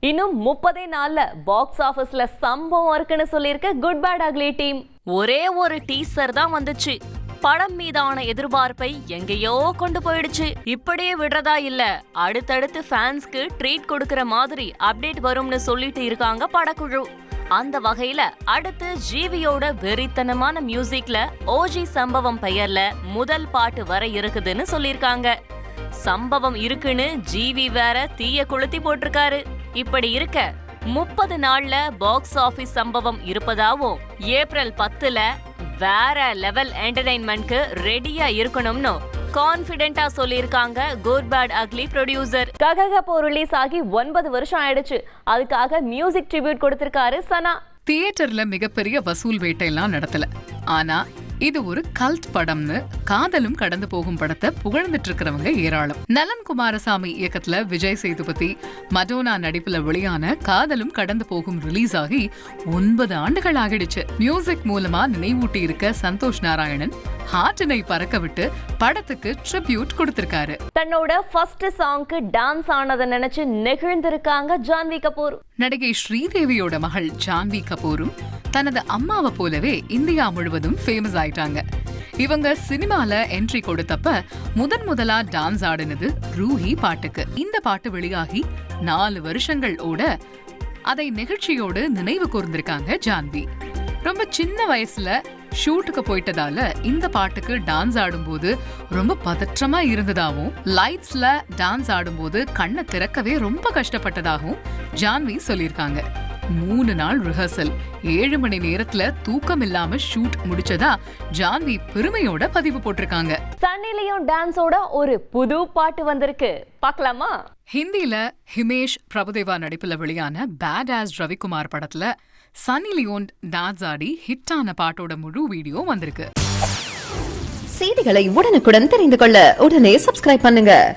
இன்னும் முப்பதே நாள்ல பாக்ஸ் ஆபீஸ்ல சம்பவம் இருக்குன்னு சொல்லியிருக்க குட் பேட் அக்லி டீம் ஒரே ஒரு டீசர் தான் வந்துச்சு. படம் மீதான எதிர்பார்ப்பை எங்கேயோ கொண்டு போயிடுச்சு. இப்படியே விடுறதா இல்ல. அடுத்தடுத்து ஃபேன்ஸ்க்கு ட்ரீட் கொடுக்கற மாதிரி அப்டேட் வரும்னு சொல்லிட்டு இருக்காங்க படக்குழு. அந்த வகையில அடுத்து ஜீவியோட வெறித்தனமான மியூசிக்ல ஓஜி சம்பவம் பெயர்ல முதல் பாட்டு வர இருக்குதுன்னு சொல்லியிருக்காங்க. சம்பவம் இருக்குன்னு ஜிவி வேற தீய கொளுத்தி போட்டிருக்காரு. இப்படி இருக்க முப்பது நாள்ல பாக்ஸ் ஆபீஸ் சம்பவம் இருப்பதாவும் ஏப்ரல் பத்துல வேற லெவல் என்டர்டைன்மெண்ட்க்கு ரெடியா இருக்கணும்னு கான்பிடென்டா சொல்லியிருக்காங்க குட் பேட் அக்லி ப்ரொடியூசர் கககப்போ ரிலீஸ் ஆகி ஒன்பது வருஷம் ஆயிடுச்சு. அதுக்காக மியூசிக் ட்ரிபியூட் கொடுத்திருக்காரு சனா. தியேட்டர்ல மிகப்பெரிய வசூல் வேட்டையெல்லாம் நடத்தல. ஆனா இது ஒரு கல்ட் படம்னு காதலும் கடந்து போகும் படத்தை புகழ்ந்துட்டு இருக்கிறவங்க ஏராளம். நலன் குமாரசாமி இயக்கத்துல விஜய் சேதுபதி மடோனா நடிப்புல வெளியான காதலும் கடந்து போகும் ரிலீஸ் ஆகி ஒன்பது ஆண்டுகள் ஆகிடுச்சு. மியூசிக் மூலமா நினைவூட்டி இருக்க சந்தோஷ் நாராயணன் ஹார்ட்டினை பறக்க விட்டு படத்துக்கு ட்ரிபியூட் கொடுத்திருக்காரு. தன்னோட ஃபர்ஸ்ட் சாங்க்கு டான்ஸ் ஆனதை நினைச்சு நெகிழ்ந்திருக்காங்க ஜான்வி கபூர். நடிகை ஸ்ரீதேவியோட மகள் ஜான்வி கபூரும் தனது அம்மாவை போலவே இந்தியா முழுவதும் ஃபேமஸ் ஆயிட்டாங்க. இவங்க சினிமால என்ட்ரி கொடுத்தப்ப முதன் முதலா டான்ஸ் ஆடினது ரூஹி பாட்டுக்கு. இந்த பாட்டு வெளியாகி நாலு வருஷங்கள் ஓட அதை நிகழ்ச்சியோடு நினைவு கூர்ந்திருக்காங்க ஜான்வி. ரொம்ப சின்ன வயசுல ஷூட்டுக்கு போயிட்டதால இந்த பாட்டுக்கு டான்ஸ் ஆடும்போது ரொம்ப பதற்றமா இருந்ததாகவும் லைட்ஸ்ல டான்ஸ் ஆடும்போது கண்ணை திறக்கவே ரொம்ப கஷ்டப்பட்டதாகவும் ஜான்வி சொல்லியிருக்காங்க. மூணு நாள் ரிஹர்சல் ஏழு மணி நேரத்துல தூக்கம் இல்லாம ஷூட் முடிச்சதா ஜான்வி பெருமையோட பதிவு போட்டிருக்காங்க. சன்னி லியோன் டான்ஸோட ஒரு புது பாட்டு வந்திருக்கு. பார்க்கலாமா? ஹிந்தில ஹிமேஷ் பிரபுதேவா நடிப்புல வெளியான பேட் ஆஸ் ரவிக்குமார் படத்துல சன்னி லியோன் டான்ஸ் ஆடி ஹிட்டான பாட்டோட முழு வீடியோ வந்திருக்கு. செய்திகளை உடனுக்குடன் தெரிந்து கொள்ள உடனே சப்ஸ்கிரைப் பண்ணுங்க.